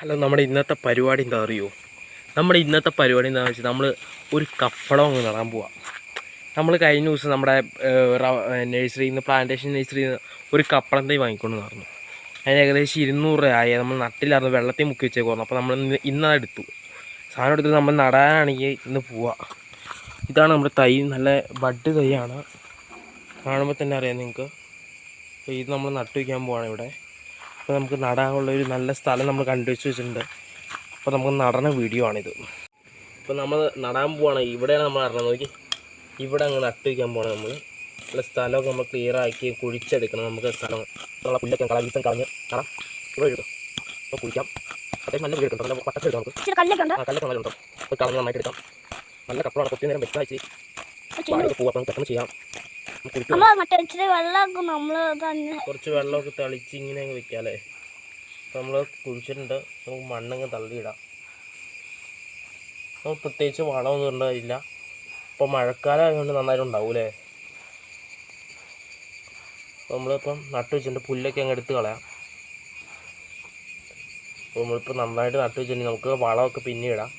Hello നമ്മുടെ ഇന്നത്തെ പരിപാടി എന്താ അറിയോ? നമ്മുടെ ഇന്നത്തെ പരിപാടി എന്താണെന്ന് വെച്ചാൽ നമ്മൾ ഒരു കപ്പടം അങ്ങ് നടാൻ പോവാം. നമ്മൾ കഴിഞ്ഞ ദിവസം നമ്മുടെ നഴ്സറിയിൽ നിന്ന് പ്ലാന്റേഷൻ നഴ്സറിയിൽ നിന്ന് ഒരു കപ്പളം തൈ വാങ്ങിക്കൊണ്ട് നടന്നു. അതിന് ഏകദേശം ഇരുന്നൂറ് രൂപയായി നമ്മൾ നട്ടിലായിരുന്നു വെള്ളത്തിൽ മുക്കി വെച്ചേക്കുവായിരുന്നു. അപ്പോൾ നമ്മൾ ഇന്ന് ഇന്നത് എടുത്തു. സാധനം എടുത്ത് നമ്മൾ നടാനാണെങ്കിൽ ഇന്ന് പോവാം. ഇതാണ് നമ്മുടെ തൈ. നല്ല ബഡ് തൈയാണ്. കാണുമ്പോൾ തന്നെ അറിയാം നിങ്ങൾക്ക് ഇത് നമ്മൾ നട്ടു വയ്ക്കാൻ പോവാണ് ഇവിടെ. അപ്പോൾ നമുക്ക് നടാനുള്ള ഒരു നല്ല സ്ഥലം നമ്മൾ കണ്ടുവച്ച് വെച്ചിട്ടുണ്ട്. അപ്പോൾ നമുക്ക് നടണ വീഡിയോ ആണിത്. അപ്പോൾ നമ്മൾ നടാൻ പോവാണ്. ഇവിടെയാണ് നമ്മൾ നടണം നോക്കി. ഇവിടെ അങ്ങ് നട്ട് വയ്ക്കാൻ പോകണം നമ്മൾ നല്ല സ്ഥലമൊക്കെ നമ്മൾ ക്ലിയർ ആക്കി കുഴിച്ചെടുക്കണം. നമുക്ക് സ്ഥലം നമ്മളെ പുല്ലൊക്കെ കളഞ്ഞിട്ടും കളഞ്ഞ് നടാം. ഇവിടെ എടുക്കും അപ്പോൾ കുഴിക്കാം. അത്യാവശ്യം നല്ല വീട് കിട്ടും. നല്ല പട്ടൊക്കെ എടുക്കാം നമുക്ക്. കല്ലൊക്കെ ആ കല്ലൊക്കെ നല്ല ഉണ്ടോ. അപ്പോൾ കളഞ്ഞ് നന്നായിട്ട് എടുക്കാം. നല്ല കപ്പളാണ് കുറച്ച് നേരം വെച്ചാൽ പോകാം പോവാം. നമുക്ക് പെട്ടെന്ന് ചെയ്യാം. കുറച്ച് വെള്ളമൊക്കെ തളിച്ച് ഇങ്ങനെ അങ്ങ് വെക്കാല്ലേ? നമ്മൾ കുഴിച്ചിട്ടുണ്ട്. നമുക്ക് മണ്ണങ്ങ് തള്ളിയിടാം. നമ്മൾ പ്രത്യേകിച്ച് വളമൊന്നും ഉണ്ടായില്ല ഇപ്പോൾ മഴക്കാലം ആയതുകൊണ്ട് നന്നായിട്ട് ഉണ്ടാവൂലേ? നമ്മളിപ്പം നട്ടു വെച്ചിട്ടുണ്ട്. പുല്ലൊക്കെ അങ്ങ് എടുത്ത് കളയാം. അപ്പോൾ നമ്മളിപ്പോൾ നന്നായിട്ട് നട്ടു വെച്ചിട്ടുണ്ടെങ്കിൽ നമുക്ക് വളമൊക്കെ പിന്നെ ഇടാം.